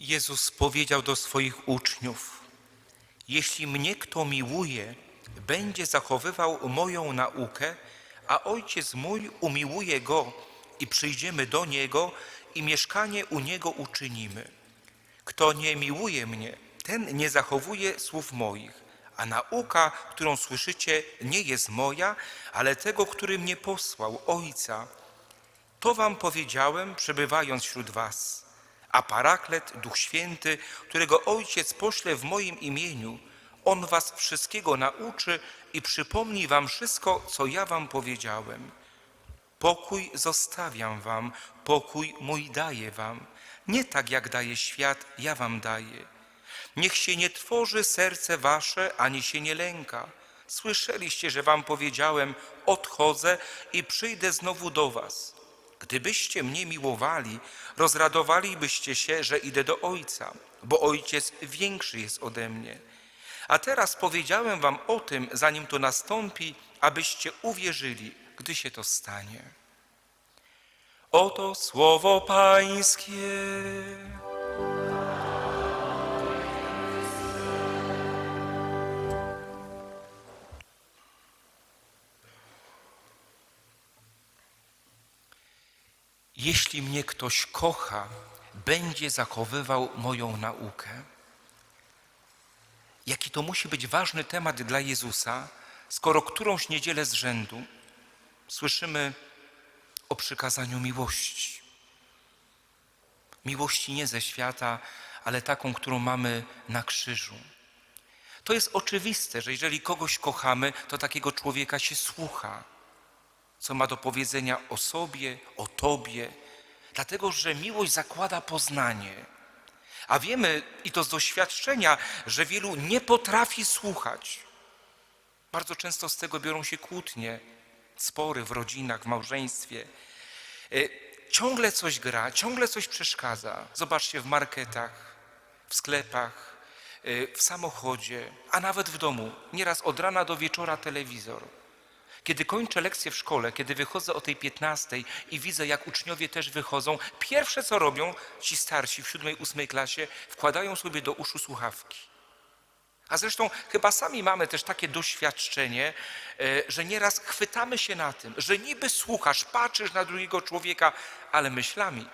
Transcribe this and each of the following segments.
Jezus powiedział do swoich uczniów: Jeśli mnie kto miłuje, będzie zachowywał moją naukę, a ojciec mój umiłuje go i przyjdziemy do niego i mieszkanie u niego uczynimy. Kto nie miłuje mnie, ten nie zachowuje słów moich, a nauka, którą słyszycie, nie jest moja, ale tego, który mnie posłał, Ojca. To wam powiedziałem, przebywając wśród was. A Paraklet, Duch Święty, którego Ojciec pośle w moim imieniu, On was wszystkiego nauczy i przypomni wam wszystko, co ja wam powiedziałem. Pokój zostawiam wam, pokój mój daję wam. Nie tak jak daje świat, ja wam daję. Niech się nie trwoży serce wasze, ani się nie lęka. Słyszeliście, że wam powiedziałem, odchodzę i przyjdę znowu do was. Gdybyście mnie miłowali, rozradowalibyście się, że idę do Ojca, bo Ojciec większy jest ode mnie. A teraz powiedziałem wam o tym, zanim to nastąpi, abyście uwierzyli, gdy się to stanie. Oto słowo Pańskie. Jeśli mnie ktoś kocha, będzie zachowywał moją naukę. Jaki to musi być ważny temat dla Jezusa, skoro którąś niedzielę z rzędu słyszymy o przykazaniu miłości. Miłości nie ze świata, ale taką, którą mamy na krzyżu. To jest oczywiste, że jeżeli kogoś kochamy, to takiego człowieka się słucha co ma do powiedzenia o sobie, o Tobie, dlatego że miłość zakłada poznanie. A wiemy, i to z doświadczenia, że wielu nie potrafi słuchać. Bardzo często z tego biorą się kłótnie, spory w rodzinach, w małżeństwie. E, Ciągle coś gra, ciągle coś przeszkadza. Zobaczcie w marketach, w sklepach, e, w samochodzie, a nawet w domu. Nieraz od rana do wieczora telewizor. Kiedy kończę lekcję w szkole, kiedy wychodzę o tej 15 i widzę, jak uczniowie też wychodzą, pierwsze co robią ci starsi w siódmej, ósmej klasie, wkładają sobie do uszu słuchawki. A zresztą chyba sami mamy też takie doświadczenie, e, że nieraz chwytamy się na tym, że niby słuchasz, patrzysz na drugiego człowieka, ale myślami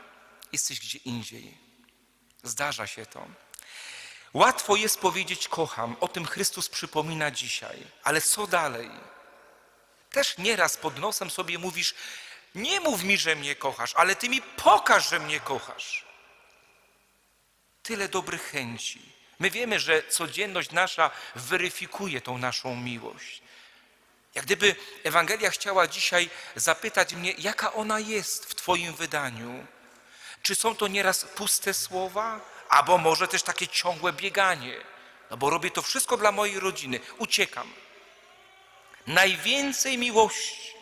jesteś gdzie indziej. Zdarza się to. Łatwo jest powiedzieć kocham, o tym Chrystus przypomina dzisiaj, ale co dalej? Też nieraz pod nosem sobie mówisz, nie mów mi, że mnie kochasz, ale ty mi pokaż, że mnie kochasz. Tyle dobrych chęci. My wiemy, że codzienność nasza weryfikuje tą naszą miłość. Jak gdyby Ewangelia chciała dzisiaj zapytać mnie, jaka ona jest w Twoim wydaniu. Czy są to nieraz puste słowa, albo może też takie ciągłe bieganie? No bo robię to wszystko dla mojej rodziny, uciekam. Najwięcej miłości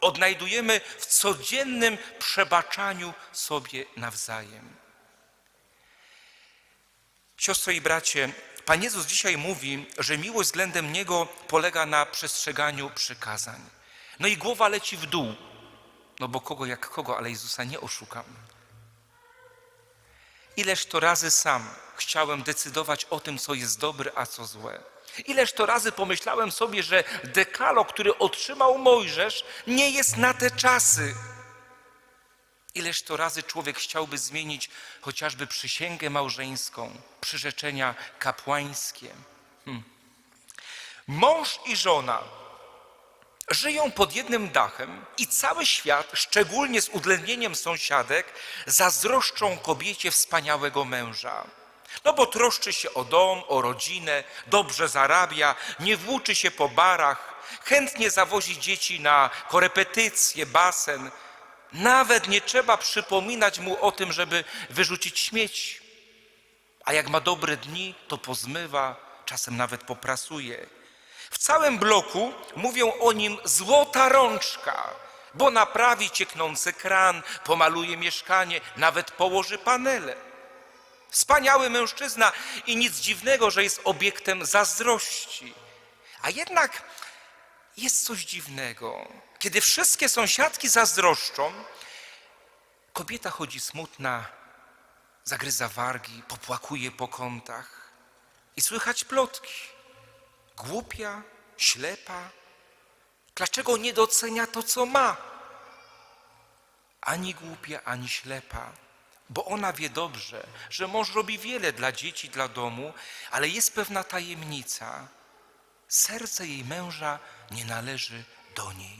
odnajdujemy w codziennym przebaczaniu sobie nawzajem. Siostro i bracie, Pan Jezus dzisiaj mówi, że miłość względem Niego polega na przestrzeganiu przykazań. No i głowa leci w dół, no bo kogo jak kogo, ale Jezusa nie oszukam. Ileż to razy sam chciałem decydować o tym, co jest dobre, a co złe. Ileż to razy pomyślałem sobie, że dekalog, który otrzymał Mojżesz, nie jest na te czasy. Ileż to razy człowiek chciałby zmienić chociażby przysięgę małżeńską, przyrzeczenia kapłańskie. Hmm. Mąż i żona żyją pod jednym dachem i cały świat, szczególnie z uwzględnieniem sąsiadek, zazdroszczą kobiecie wspaniałego męża. No bo troszczy się o dom, o rodzinę, dobrze zarabia, nie włóczy się po barach, chętnie zawozi dzieci na korepetycje, basen. Nawet nie trzeba przypominać mu o tym, żeby wyrzucić śmieci. A jak ma dobre dni, to pozmywa, czasem nawet poprasuje. W całym bloku mówią o nim złota rączka, bo naprawi cieknący kran, pomaluje mieszkanie, nawet położy panele. Wspaniały mężczyzna i nic dziwnego, że jest obiektem zazdrości. A jednak jest coś dziwnego. Kiedy wszystkie sąsiadki zazdroszczą, kobieta chodzi smutna, zagryza wargi, popłakuje po kątach i słychać plotki. Głupia, ślepa, dlaczego nie docenia to, co ma? Ani głupia, ani ślepa, bo ona wie dobrze, że mąż robi wiele dla dzieci, dla domu, ale jest pewna tajemnica. Serce jej męża nie należy do niej.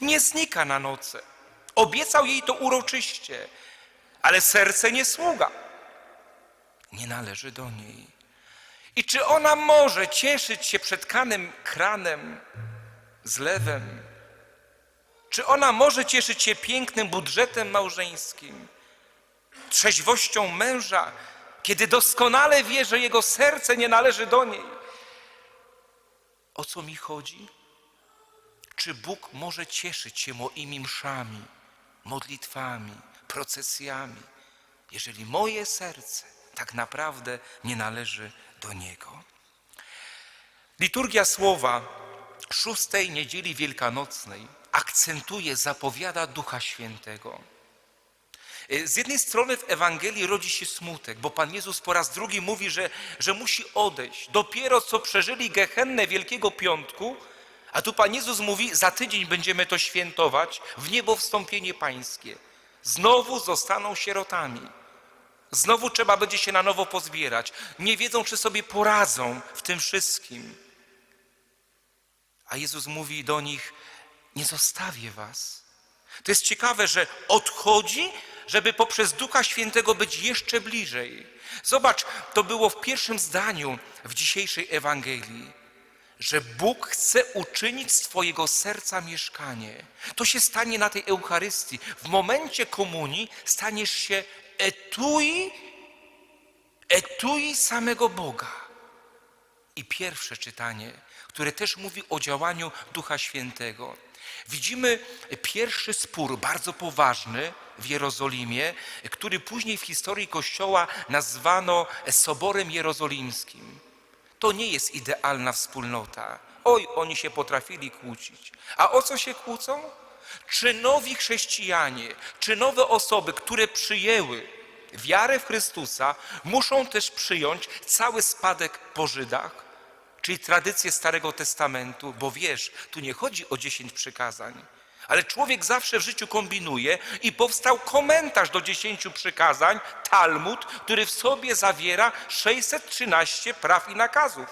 Nie znika na noce. Obiecał jej to uroczyście, ale serce nie sługa. Nie należy do niej. I czy ona może cieszyć się przetkanym kranem, zlewem? Czy ona może cieszyć się pięknym budżetem małżeńskim, trzeźwością męża, kiedy doskonale wie, że jego serce nie należy do niej? O co mi chodzi? Czy Bóg może cieszyć się moimi mszami, modlitwami, procesjami, jeżeli moje serce tak naprawdę nie należy do Niego? Liturgia słowa szóstej niedzieli wielkanocnej akcentuje, zapowiada Ducha Świętego. Y, Z jednej strony w Ewangelii rodzi się smutek, bo Pan Jezus po raz drugi mówi, że, że musi odejść. Dopiero co przeżyli gehennę Wielkiego Piątku, a tu Pan Jezus mówi, za tydzień będziemy to świętować, w niebo wstąpienie Pańskie. Znowu zostaną sierotami. Znowu trzeba będzie się na nowo pozbierać. Nie wiedzą, czy sobie poradzą w tym wszystkim. A Jezus mówi do nich, nie zostawię was. To jest ciekawe, że odchodzi, żeby poprzez Ducha Świętego być jeszcze bliżej. Zobacz, to było w pierwszym zdaniu w dzisiejszej Ewangelii, że Bóg chce uczynić z Twojego serca mieszkanie. To się stanie na tej Eucharystii. W momencie komunii staniesz się etui, etui samego Boga. I pierwsze czytanie, które też mówi o działaniu Ducha Świętego. Widzimy pierwszy spór, bardzo poważny w Jerozolimie, który później w historii Kościoła nazwano Soborem Jerozolimskim. To nie jest idealna wspólnota. Oj, oni się potrafili kłócić. A o co się kłócą? Czy nowi chrześcijanie, czy nowe osoby, które przyjęły wiarę w Chrystusa, muszą też przyjąć cały spadek po Żydach? Czyli tradycje Starego Testamentu, bo wiesz, tu nie chodzi o dziesięć przykazań, ale człowiek zawsze w życiu kombinuje i powstał komentarz do dziesięciu przykazań, Talmud, który w sobie zawiera 613 praw i nakazów.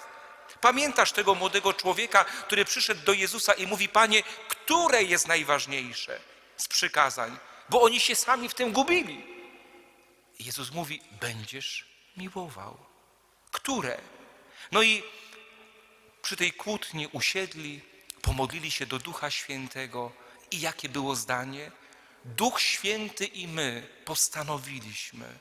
Pamiętasz tego młodego człowieka, który przyszedł do Jezusa i mówi, Panie, które jest najważniejsze z przykazań? Bo oni się sami w tym gubili. Jezus mówi, będziesz miłował. Które? No i przy tej kłótni usiedli, pomodlili się do Ducha Świętego i jakie było zdanie? Duch Święty i my postanowiliśmy,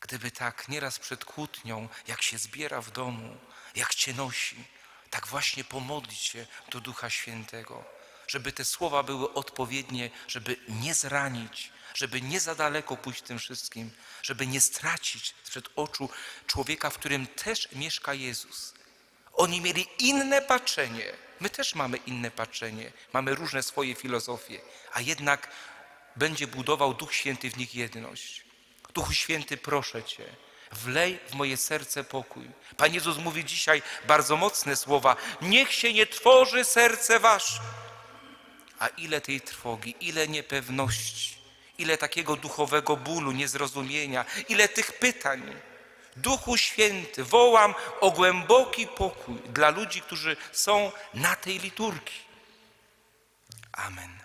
gdyby tak nieraz przed kłótnią, jak się zbiera w domu, jak cię nosi, tak właśnie pomodlić się do Ducha Świętego, żeby te słowa były odpowiednie, żeby nie zranić, żeby nie za daleko pójść tym wszystkim, żeby nie stracić sprzed oczu człowieka, w którym też mieszka Jezus. Oni mieli inne patrzenie. My też mamy inne patrzenie. Mamy różne swoje filozofie, a jednak będzie budował Duch Święty w nich jedność. Duchu Święty, proszę Cię, wlej w moje serce pokój. Pan Jezus mówi dzisiaj bardzo mocne słowa. Niech się nie tworzy serce Wasze. A ile tej trwogi, ile niepewności, ile takiego duchowego bólu, niezrozumienia, ile tych pytań. Duchu Święty, wołam o głęboki pokój dla ludzi, którzy są na tej liturgii. Amen.